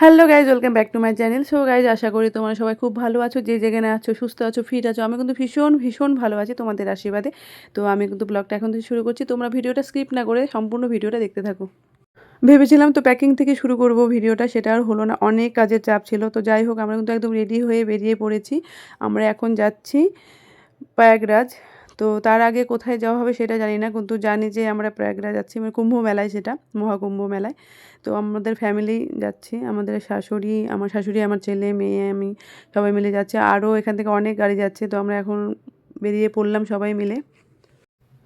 Hello guys welcome back to my channel so guys আশা করি তোমরা সবাই খুব ভালো আছো, যে যেখানে আছো, সুস্থ আছো ফিট আছো, আমি কিন্তু ভীষণ ভীষণ ভালো আছি তোমাদের আশীর্বাদে। তো আমি কিন্তু ব্লগটা এখন থেকে শুরু করছি, তোমরা ভিডিওটা স্কিপ না করে সম্পূর্ণ ভিডিওটা দেখতে থাকো। ভেবেছিলাম তো প্যাকিং থেকে শুরু করব ভিডিওটা, সেটা আর হলো না, অনেক কাজের চাপ ছিল। তো যাই হোক, আমরা কিন্তু একদম রেডি হয়ে বেরিয়ে পড়েছি। আমরা এখন যাচ্ছি প্রয়াগরাজ। তো তার আগে কোথায় যাওয়া হবে সেটা জানি না, কিন্তু জানি যে আমরা প্রয়াগরাজ যাচ্ছি মানে কুম্ভ মেলায় সেটা, মহাকুম্ভ মেলায়। তো আমাদের ফ্যামিলি যাচ্ছি, আমাদের শাশুড়ি, আমার শাশুড়ি, আমার ছেলে, মেয়ে, আমি সবাই মিলে যাচ্ছে। আরও এখান থেকে অনেক গাড়ি যাচ্ছে, তো আমরা এখন বেরিয়ে পড়লাম সবাই মিলে।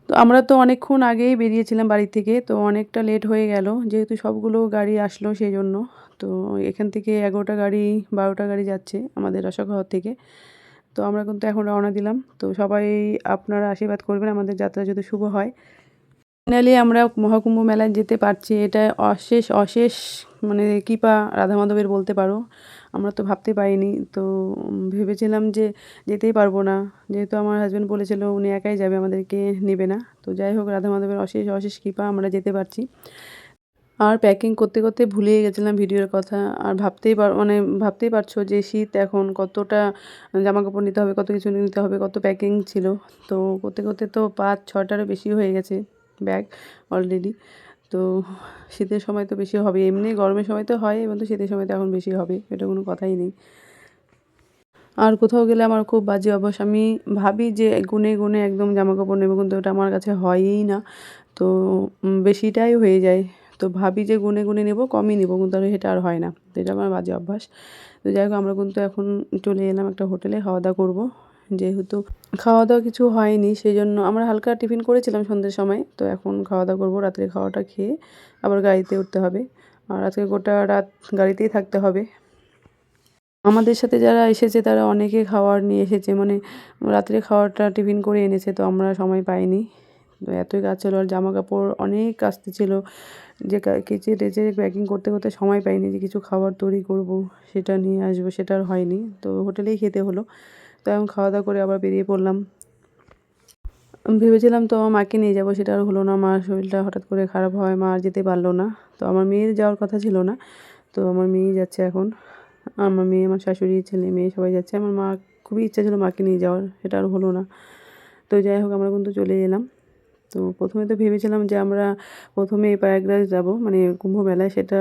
তো আমরা তো অনেকক্ষণ আগেই বেরিয়েছিলাম বাড়ি থেকে, তো অনেকটা লেট হয়ে গেল, যেহেতু সবগুলো গাড়ি আসলো সেই জন্য তো এখান থেকে এগারোটা গাড়ি, বারোটা গাড়ি যাচ্ছে আমাদের রসাঘর থেকে। তো আমরা কিন্তু এখন রওনা দিলাম। তো সবাই আপনারা আশীর্বাদ করবেন, আমাদের যাত্রা যদি শুভ হয়। ফাইনালি আমরা মহাকুম্ভ মেলায় যেতে পারছি। এটা অশেষ অশেষ মানে কৃপা রাধা মাধবের বলতে পারো। আমরা তো ভাবতে পারিনি। তো ভেবেছিলাম যে যেতেই পারব না। যেহেতু আমার হাজব্যান্ড বলেছিল উনি একাই যাবে, আমাদেরকে নেবে না। তো যাই হোক রাধা মাধবের অশেষ অশেষ কৃপা আমরা যেতে পারছি। আর প্যাকিং করতে করতে ভুলেই গেছিলাম ভিডিওর কথা। আর ভাবতেই পার মানে ভাবতেই পারছ যে শীত এখন কতটা জামা কাপড় নিতে হবে, কত কিছু নিতে হবে, কত প্যাকিং ছিল। তো করতে করতে তো পাঁচ ছটারও বেশি হয়ে গেছে ব্যাগ অলরেডি তো শীতের সময় তো বেশি হবে, এমনি গরমের সময় তো হয় এবং তো শীতের সময় তো এখন বেশি হবে, এটা কোনো কথাই নেই। আর কোথাও গেলে আমার খুব বাজে অভ্যাস। আমি ভাবি যে গুনে গুনে একদম জামা কাপড় নেব, কিন্তু ওটা আমার কাছে হয়ই না। তো বেশিটাই হয়ে যায়। তো ভাবি যে গুনে গুনে নেব, কমই নেব, কিন্তু আর সেটা আর হয় না। তো এটা আমার বাজে অভ্যাস। তো যাই হোক, আমরা কিন্তু এখন চলে এলাম একটা হোটেলে খাওয়া দাওয়া করব। যেহেতু খাওয়া দাওয়া কিছু হয়নি সেই জন্য আমরা হালকা টিফিন করেছিলাম সন্ধ্যের সময়। তো এখন খাওয়া দাওয়া করব, রাত্রে খাওয়াটা খেয়ে আবার গাড়িতে উঠতে হবে। আর আজকে গোটা রাত গাড়িতেই থাকতে হবে। আমাদের সাথে যারা এসেছে, তারা অনেকে খাওয়ার নিয়ে এসেছে। মানে রাত্রে খাওয়াটা টিফিন করে এনেছে, তো আমরা সময় পাইনি। তো এতই কাজ ছিল আর জামা কাপড় অনেক আসতে ছিল। যে কেচে টেচে প্যাকিং করতে করতে সময় পাইনি যে কিছু খাবার তৈরি করব, সেটা নিয়ে আসব, সেটা আর হয়নি। তো হোটেলেই খেতে হলো। তো এখন খাওয়া দাওয়া করে আবার বেরিয়ে পড়লাম। ভেবেছিলাম তো আমার মাকে নিয়ে যাব, সেটা আর হলো না। মার শরীরটা হঠাৎ করে খারাপ হয়, মা আর যেতে পারল না। তো আমার মেয়ের যাওয়ার কথা ছিল না। তো আমার মেয়ে যাচ্ছে এখন। আমার মেয়ে, আমার শাশুড়ি, ছেলে, মেয়ে সবাই যাচ্ছে। আমার মা খুবই ইচ্ছা ছিল মাকে নিয়ে যাওয়ার, সেটা আর হলো না। তো যাই হোক, আমরা কিন্তু চলে এলাম। তো প্রথমে তো ভেবেছিলাম যে আমরা প্রথমে প্রয়াগরাজ যাব মানে কুম্ভ মেলায় সেটা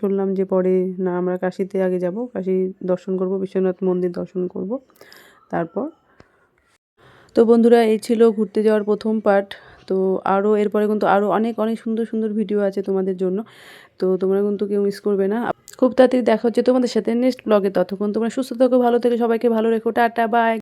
শুনলাম যে পরে না আমরা কাশিতে আগে যাব, কাশি দর্শন করব, বিশ্বনাথ মন্দির দর্শন করব, তারপর। তো বন্ধুরা, এই ছিল ঘুরতে যাওয়ার প্রথম পার্ট। তো আরও এরপরে কিন্তু আরও অনেক অনেক সুন্দর সুন্দর ভিডিও আছে তোমাদের জন্য। তো তোমরা কিন্তু কেউ মিস করবে না। খুব তাড়াতাড়ি দেখা হচ্ছে তোমাদের সাথে নেক্সট ব্লগে ততক্ষণ তোমরা সুস্থ থাকো, ভালো থেকে, সবাইকে ভালো রেখো। Tata bye